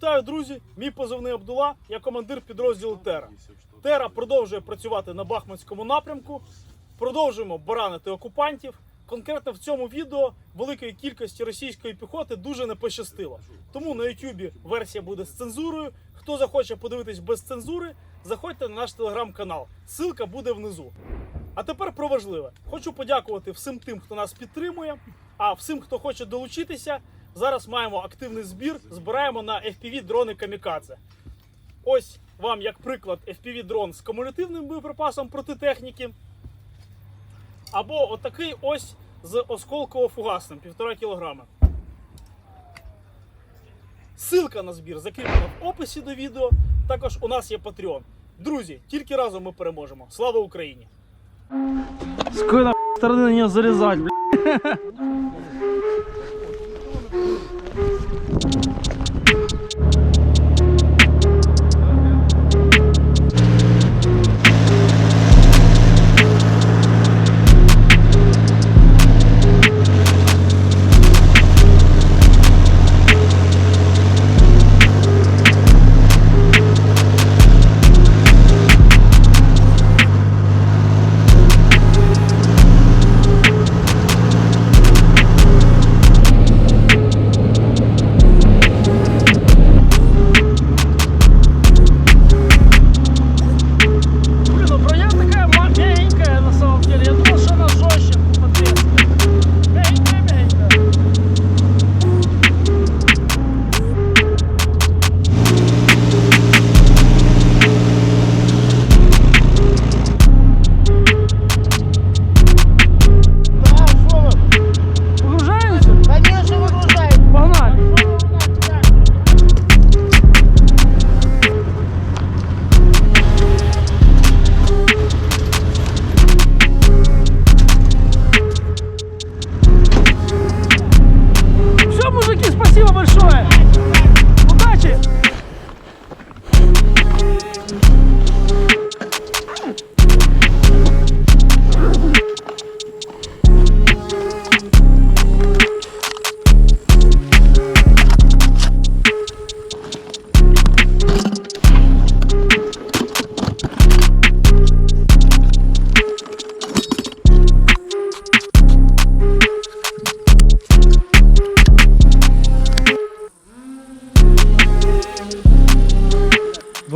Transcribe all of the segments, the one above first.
Вітаю, друзі! Мій позивний Абдула, я командир підрозділу Тера. Тера продовжує працювати на Бахмутському напрямку. Продовжуємо баранити окупантів. Конкретно в цьому відео великої кількості російської піхоти дуже не пощастило. Тому на Ютубі версія буде з цензурою. Хто захоче подивитись без цензури, заходьте на наш телеграм-канал. Ссылка буде внизу. А тепер про важливе. Хочу подякувати всім тим, хто нас підтримує. А всім, хто хоче долучитися, зараз маємо активний збір. Збираємо на FPV дрони Камікадзе. Ось вам як приклад FPV дрон з кумулятивним боєприпасом проти техніки. Або отакий ось з осколково-фугасним 1,5 кг. Ссылка на збір закріплена в описі до відео. Також у нас є Patreon. Друзі, тільки разом ми переможемо. Слава Україні! С какой на стороны на нее залезать, бля?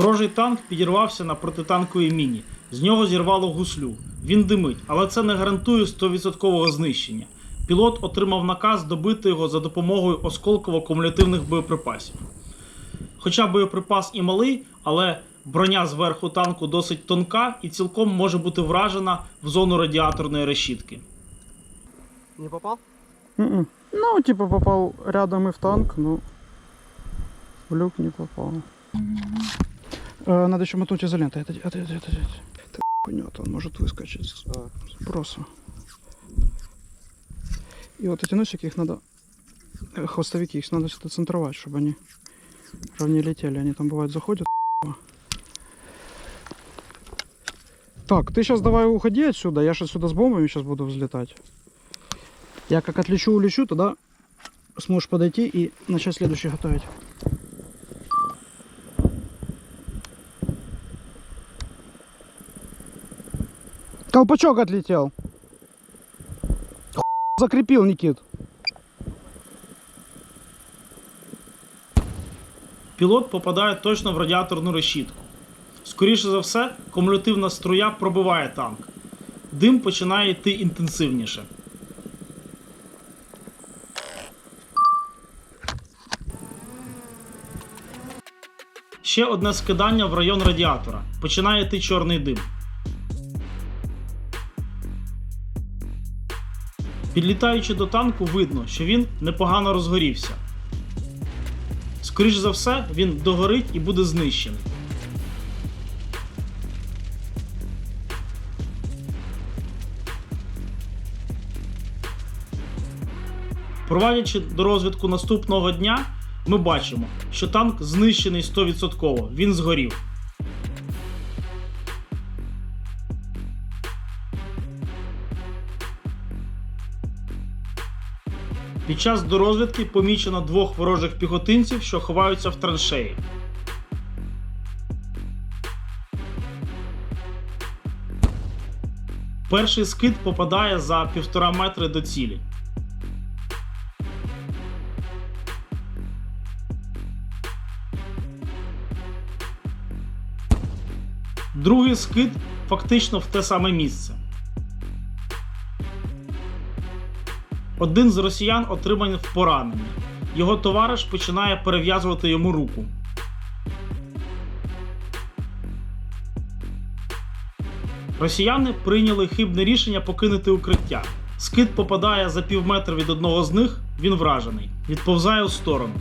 Ворожий танк підірвався на протитанковій міні. З нього зірвало гуслю. Він димить, але це не гарантує 100% знищення. Пілот отримав наказ добити його за допомогою осколково-кумулятивних боєприпасів. Хоча боєприпас і малий, але броня зверху танку досить тонка і цілком може бути вражена в зону радіаторної решітки. Не попал? Мгм. Ну, типа попал рядом и в танк, но в люк не попал. Э, надо еще мотнуть изолентой. Это, это, это, это, это. Это хуйня-то, он может выскочить с сброса. И вот эти носики, их надо, э, хвостовики, их надо сюда центровать, чтобы они ровнее летели. Они там бывают заходят. Так, ты сейчас давай уходи отсюда, я сейчас отсюда с бомбами сейчас буду взлетать. Я как отлечу, улечу, тогда сможешь подойти и начать следующий готовить. Колпачок отлетел. Ху- Закрепил, Никит. Пілот попадає точно в радіаторну решітку. Скоріше за все, кумулятивна струя пробиває танк. Дим починає йти інтенсивніше. Ще одне скидання в район радіатора. Починає йти чорний дим. Підлітаючи до танку, видно, що він непогано розгорівся. Скоріш за все, він догорить і буде знищений. Проводячи до розвідку наступного дня, ми бачимо, що танк знищений 100%. Він згорів. Під час дорозвідки помічено двох ворожих піхотинців, що ховаються в траншеї. Перший скид попадає за півтора метри до цілі. Другий скид фактично в те саме місце. Один з росіян отриманий в поранення. Його товариш починає перев'язувати йому руку. Росіяни прийняли хибне рішення покинути укриття. Скид попадає за пів метра від одного з них, він вражений, відповзає у сторону.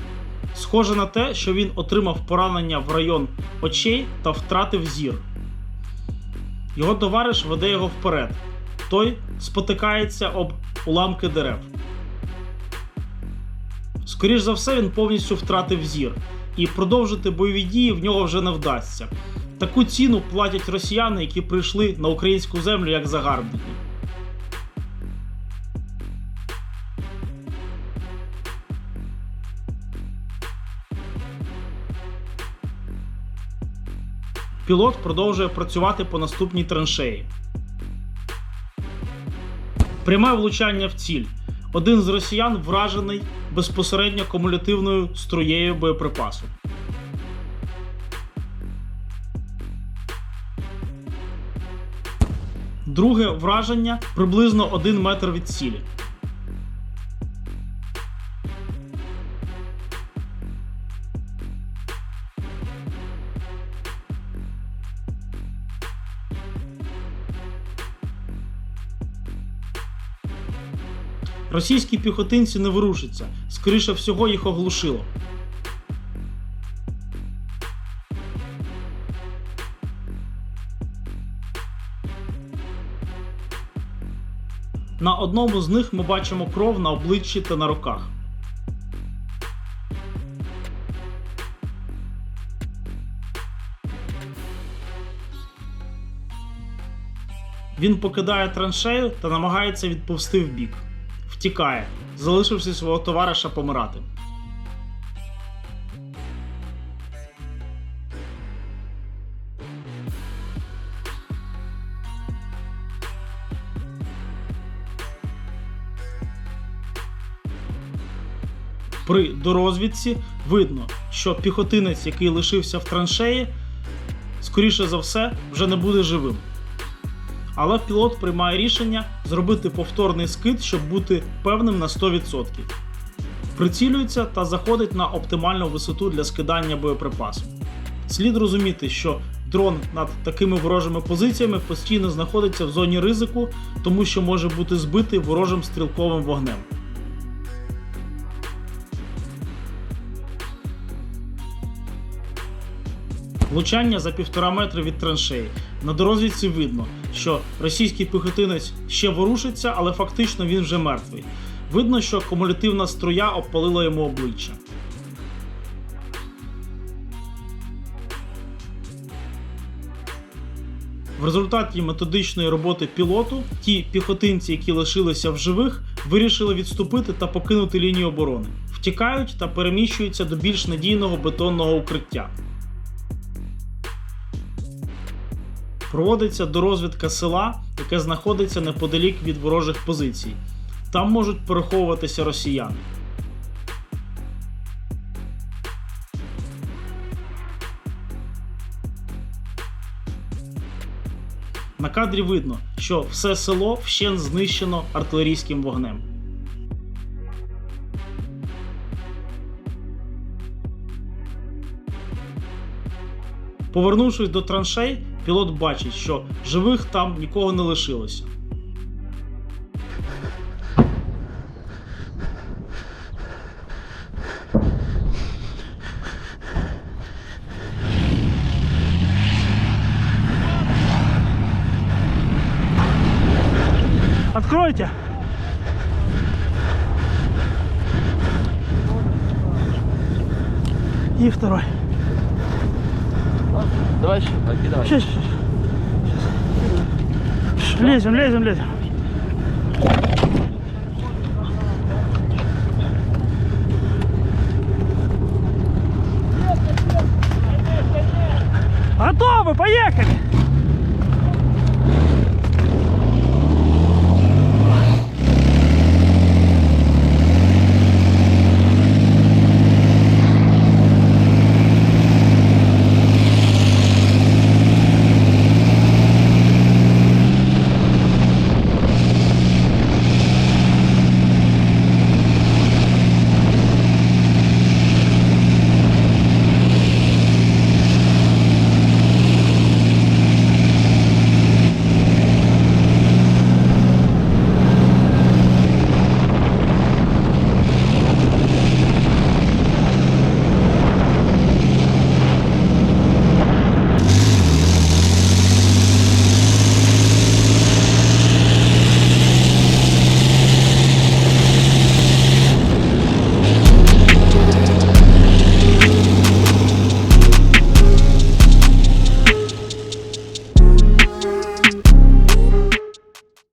Схоже на те, що він отримав поранення в район очей та втратив зір. Його товариш веде його вперед. Той спотикається об уламки дерев. Скоріш за все, він повністю втратив зір, і продовжити бойові дії в нього вже не вдасться. Таку ціну платять росіяни, які прийшли на українську землю як загарбники. Пілот продовжує працювати по наступній траншеї. Пряме влучання в ціль. Один з росіян вражений безпосередньо кумулятивною струєю боєприпасу. Друге враження приблизно 1 метр від цілі. Російські піхотинці не ворушаться, скоріше всього їх оглушило. На одному з них ми бачимо кров на обличчі та на руках. Він покидає траншею та намагається відповсти вбік. Втікає, залишивши свого товариша помирати. При дорозвідці видно, що піхотинець, який лишився в траншеї, скоріше за все, вже не буде живим. Але пілот приймає рішення зробити повторний скид, щоб бути певним на 100%. Прицілюється та заходить на оптимальну висоту для скидання боєприпасу. Слід розуміти, що дрон над такими ворожими позиціями постійно знаходиться в зоні ризику, тому що може бути збитий ворожим стрілковим вогнем. Влучання за півтора метри від траншеї. На дорозвідці видно, що російський піхотинець ще ворушиться, але фактично він вже мертвий. Видно, що кумулятивна струя обпалила йому обличчя. В результаті методичної роботи пілоту ті піхотинці, які лишилися в живих, вирішили відступити та покинути лінію оборони, втікають та переміщуються до більш надійного бетонного укриття. Проводиться дорозвідка села, яке знаходиться неподалік від ворожих позицій. Там можуть переховуватися росіяни. На кадрі видно, що все село вщен знищено артилерійським вогнем. Повернувшись до траншей, пілот бачить, що живих там нікого не лишилося. Откройте. И второй. Давай. Покидывай. Сейчас, сейчас. сейчас. Лезем, лезем, лезем. Готовы, поехали!